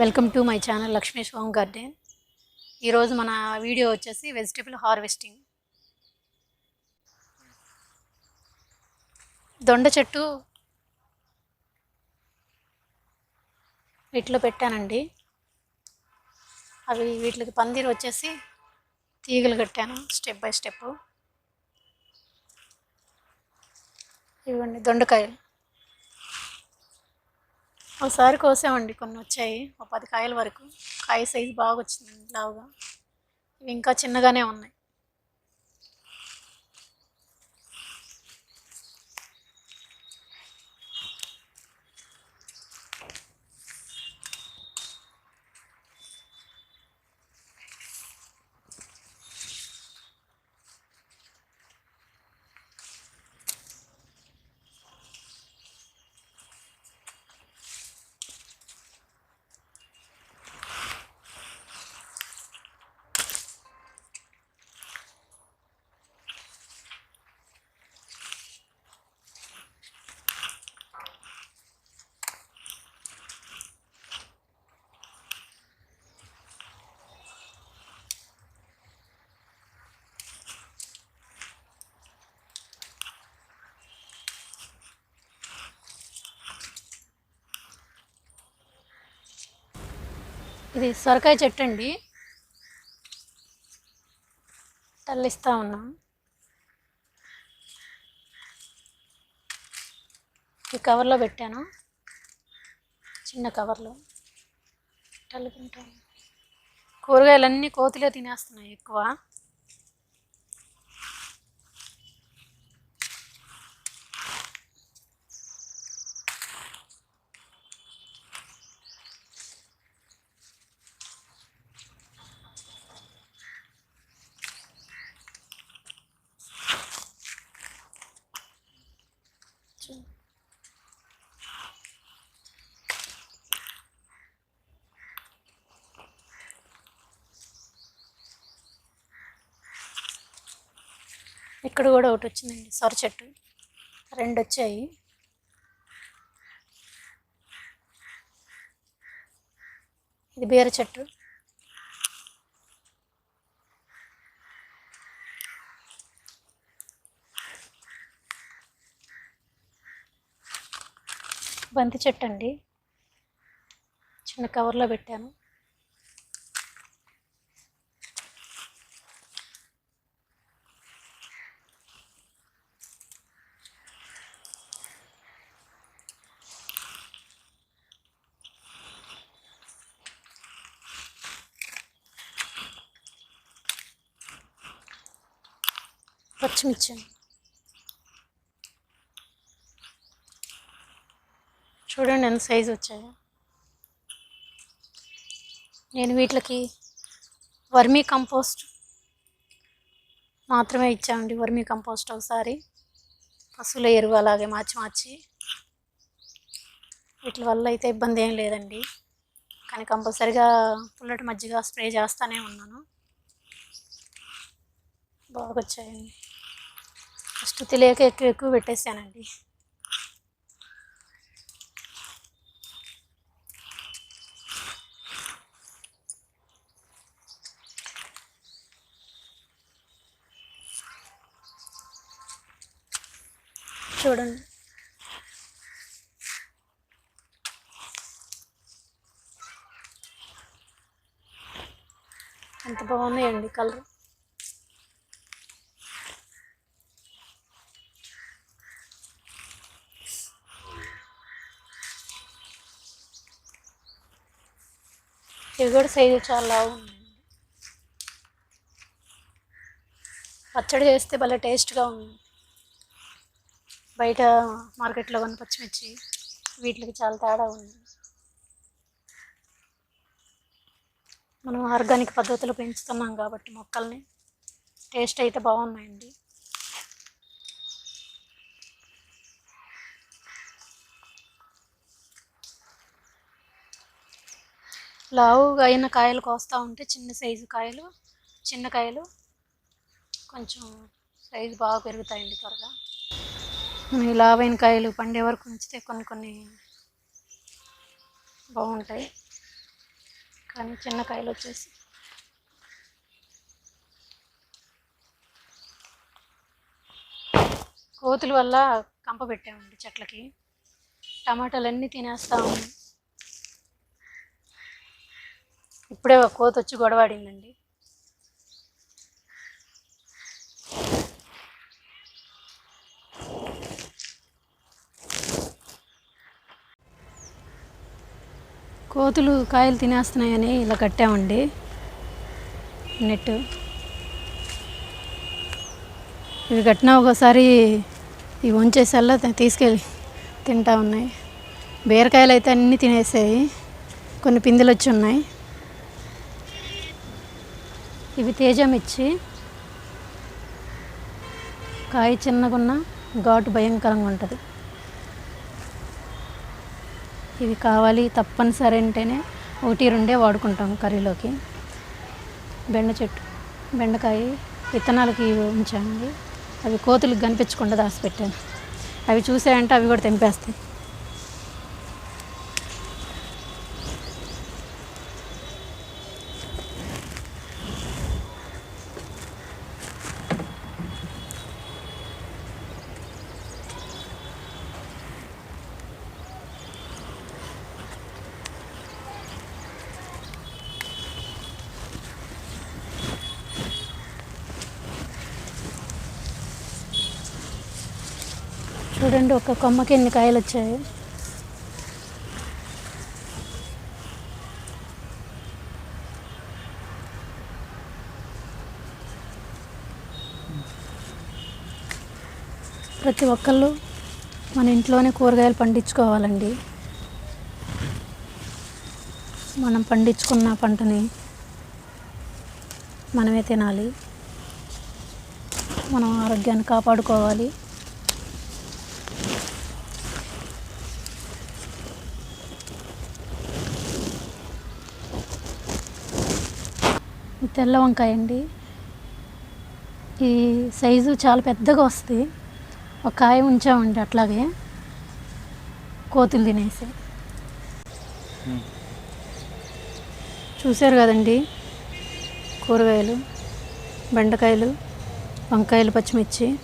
Welcome to my channel Lakshmi home garden. ఈరోజు మన video వచ్చేసి వెజిటేబుల్ హార్వెస్టింగ్. దొండ చెట్టు వీటిలో పెట్టానండి. అవి వీటికి పందిరి వచ్చేసి తీగలు కట్టాను స్టెప్ బై స్టెప్. ఇవ్వండి దొండకాయలు. ఒకసారి కోసామండి కొన్ని వచ్చాయి ఒక పది కాయల వరకు. కాయ సైజు బాగా వచ్చిందండి లావుగా. ఇవి ఇంకా చిన్నగానే ఉన్నాయి. ఇది సొరకాయ చెట్టు అండి తల్లిస్తూ ఉన్నాం. ఈ కవర్లో పెట్టాను. చిన్న కవర్లో. తల్లుకుంటాను కూరగాయలన్నీ కోతిలో తినేస్తున్నాయి ఎక్కువ. ఇక్కడ కూడా ఒకటి వచ్చిందండి సొర చెట్టు. రెండు వచ్చాయి. ఇది బీర చెట్టు. బంతి చెట్టు అండి. చిన్న కవర్లో పెట్టాను. పచ్చిమిర్చి. అండి. చూడండి ఎంత సైజు వచ్చాయో. నేను వీటికి వర్మీ కంపోస్ట్ మాత్రమే ఇచ్చామండి. వర్మీ కంపోస్ట్ ఒకసారి పశువుల ఎరువు అలాగే మార్చి మార్చి. వీటి వల్ల అయితే ఇబ్బంది ఏం లేదండి. కానీ కంపల్సరిగా పుల్లటి మజ్జిగ స్ప్రే చేస్తూనే ఉన్నాను. బాగా వచ్చాయండి. ఫస్ట్ తెలియక ఎక్కువ ఎక్కువ పెట్టేసానండి చూడండి. ఎంత బాగున్నాయండి కలర్. ఇవి కూడా సైజు చాలా ఉంది పచ్చడి చేస్తే భలే టేస్ట్గా ఉంది. బయట మార్కెట్లో కొన్ని పచ్చిమిర్చి వీటికి చాలా తేడా ఉంది. మనం ఆర్గానిక్ పద్ధతిలో పెంచుతున్నాం కాబట్టి మొక్కల్ని టేస్ట్ అయితే బాగున్నాయండి. లావుగా అయిన కాయలు కోస్తూ ఉంటే చిన్న సైజు కాయలు చిన్న కాయలు కొంచెం సైజు బాగా పెరుగుతాయండి త్వరగా. మనం లావైన కాయలు పండే వరకు ఉంచితే కొన్ని కొన్ని బాగుంటాయి. కానీ చిన్న కాయలు వచ్చేసి కోతుల వల్ల కంప పెట్టామండి చెట్లకి. టమాటాలు అన్నీ తినేస్తా ఉన్నాయి ఇప్పుడే ఒక కోత వచ్చి గొడవాడిందండి. కోతులు కాయలు తినేస్తున్నాయని ఇలా కట్టామండి. నెట్. ఇవి కట్టినా ఒకసారి ఇవి వంచేసల్లా తీసుకెళ్ళి తింటా ఉన్నాయి. బీరకాయలు అయితే అన్నీ తినేసాయి. కొన్ని పిందెలు వచ్చి ఉన్నాయి. ఇవి తేజమిచ్చి కాయ చిన్నగున్న ఘాటు భయంకరంగా ఉంటుంది. ఇవి కావాలి తప్పనిసరి అంటేనే ఒకటి రెండే వాడుకుంటాం కర్రీలోకి. బెండ చెట్టు బెండకాయ విత్తనాలకి ఉంచామండి అవి కోతులకు కనిపించకుండా దాచిపెట్టాను. అవి చూసాయంటే అవి కూడా తెంపేస్తాయి. చూడండి ఒక కొమ్మకి ఎన్ని కాయలు వచ్చాయి. ప్రతి ఒక్కళ్ళు మన ఇంట్లోనే కూరగాయలు పండించుకోవాలండి. మనం పండించుకున్న పంటని మనమే తినాలి. మనం ఆరోగ్యాన్ని కాపాడుకోవాలి. తెల్ల వంకాయ అండి. ఈ సైజు చాలా పెద్దగా వస్తుంది. ఒక కాయ ఉంచామండి అట్లాగే. కోతులు తినేసి. చూశారు కదండి. కూరగాయలు బెండకాయలు వంకాయలు పచ్చిమిర్చి.